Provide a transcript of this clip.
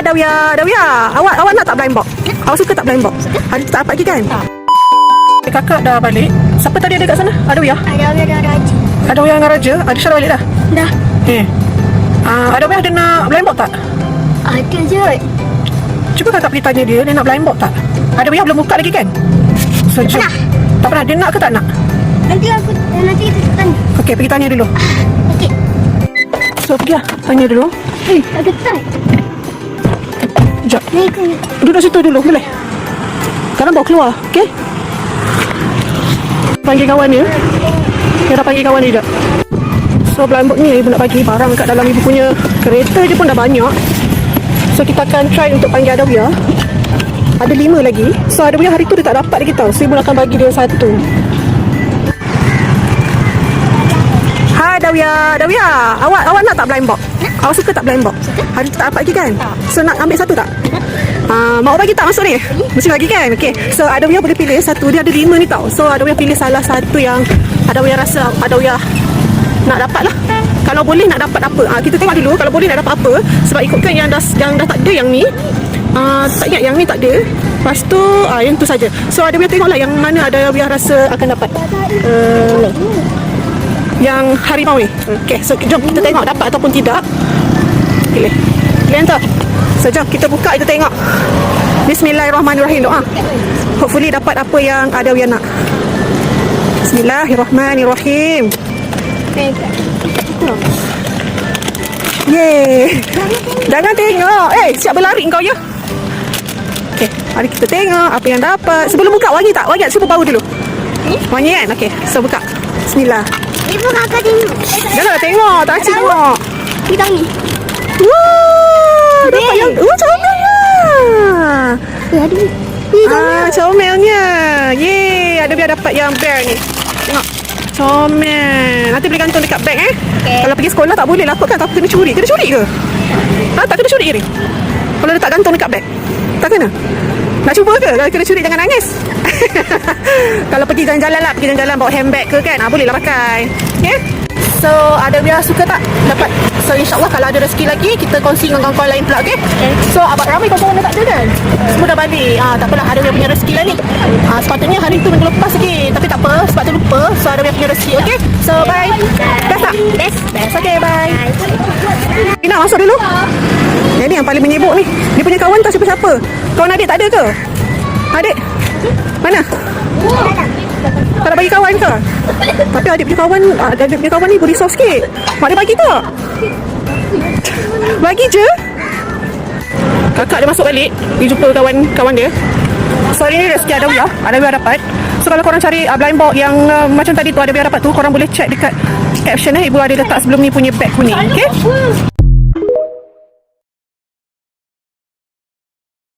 Dawia, Dawia. Awak awak nak tak blind box? Awak suka tak blind box? Hari tu tak dapat lagi kan? Eh, kakak dah balik. Siapa tadi ada kat sana? Ada Wia? Ada ada raja. Ada Wia dengan Raja? Ada Syah dah balik dah? Dah. Eh. Uh, ada Wia ada nak blind box tak? Ada je. Cuba kakak pergi tanya dia, dia nak blind box tak? Ada Wia belum buka lagi kan? So, jom. pernah. Tak pernah. Dia nak ke tak nak? Nanti aku nanti kita tanya. Okey, pergi tanya dulu. Okey. So, pergi lah. Tanya dulu. Hmm, tak getar. Duduk situ dulu, boleh? Sekarang bawa keluar, okey? Panggil kawan dia. Dia dah panggil kawan dia sekejap. So, blind box ni ibu nak bagi barang kat dalam ibu punya kereta dia pun dah banyak. So, kita akan try untuk panggil Adawiyah. Ada lima lagi. So, Adawiyah hari tu dia tak dapat lagi tau. So, ibu akan bagi dia satu. Hai Dawiyah, Dawiyah. Awak awak nak tak blind box? Awak suka tak blind box? Hari tu tak dapat lagi kan? So nak ambil satu tak? Ah, mau bagi tak masuk ni? Mesti bagi kan? Okey. So Adawiyah boleh pilih satu. Dia ada lima ni tau. So Adawiyah pilih salah satu yang Adawiyah rasa Adawiyah nak dapat lah. Kalau boleh nak dapat apa? Ah, kita tengok dulu kalau boleh nak dapat apa. Sebab ikutkan yang dah yang dah tak ada yang ni. Ah, tak ingat yang ni tak ada. Lepas tu ah, yang tu saja. So Adawiyah tengoklah yang mana Adawiyah rasa akan dapat. Uh, yang harimau ni. Okey, so jom kita tengok dapat ataupun tidak. Pilih. Pilih tu. So jom kita buka kita tengok. Bismillahirrahmanirrahim doa. Hopefully dapat apa yang ada yang nak. Bismillahirrahmanirrahim. Yeay. Jangan tengok. Eh, siap berlari kau ya. Okey, mari kita tengok apa yang dapat. Sebelum buka wangi tak? Wangi tak? Cuba bau dulu. Wangi kan? Okey, so buka. Bismillah. Ibu kakak tengok. Janganlah tengok, tak asyik tengok. Kita ni. Wah, dapat yang oh comelnya. Ya, ada. Ni Ah, comelnya. Yeay, ada biar dapat yang bear ni. Tengok. Comel. Nanti boleh gantung dekat beg eh. Okey. Kalau pergi sekolah tak boleh lah kot kan takut kena curi. Kena curi ke? Ha, tak kena curi ke ni? Kalau letak gantung dekat beg. Tak kena? Nak cuba ke? Kalau kena curi jangan nangis. Kalau pergi jalan-jalan lah, pergi jalan-jalan bawa handbag ke kan, ah, boleh lah pakai. Okay? So, ada biar suka tak dapat? So, insyaAllah kalau ada rezeki lagi, kita kongsi dengan kawan-kawan lain pula, okay? okay. So, abang ramai kawan-kawan dah tak ada kan? Semua dah balik. Ah, tak apalah, ada yang punya rezeki lah ni. Ah, sepatutnya hari tu minggu lepas lagi. Tapi tak apa, sebab tu lupa. So, ada yang punya rezeki, okay? So, bye. Best tak? Best. Best, okay, bye. Ina, masuk dulu. Yang ni yang paling menyibuk ni. Dia punya kawan tak siapa-siapa. Kawan adik tak ada ke? Adik? Mana? Tak nak bagi kawan ke? Tapi adik punya kawan, adik punya kawan ni body soft sikit. Mak dia bagi tak? Bagi je. Kakak dia masuk balik. Dia jumpa kawan-kawan dia. So hari ni rezeki ada biar. Ada biar dapat. So kalau korang cari uh, blind box yang uh, macam tadi tu ada biar dapat tu, korang boleh check dekat caption eh. Ibu ada letak sebelum ni punya bag kuning. Okay?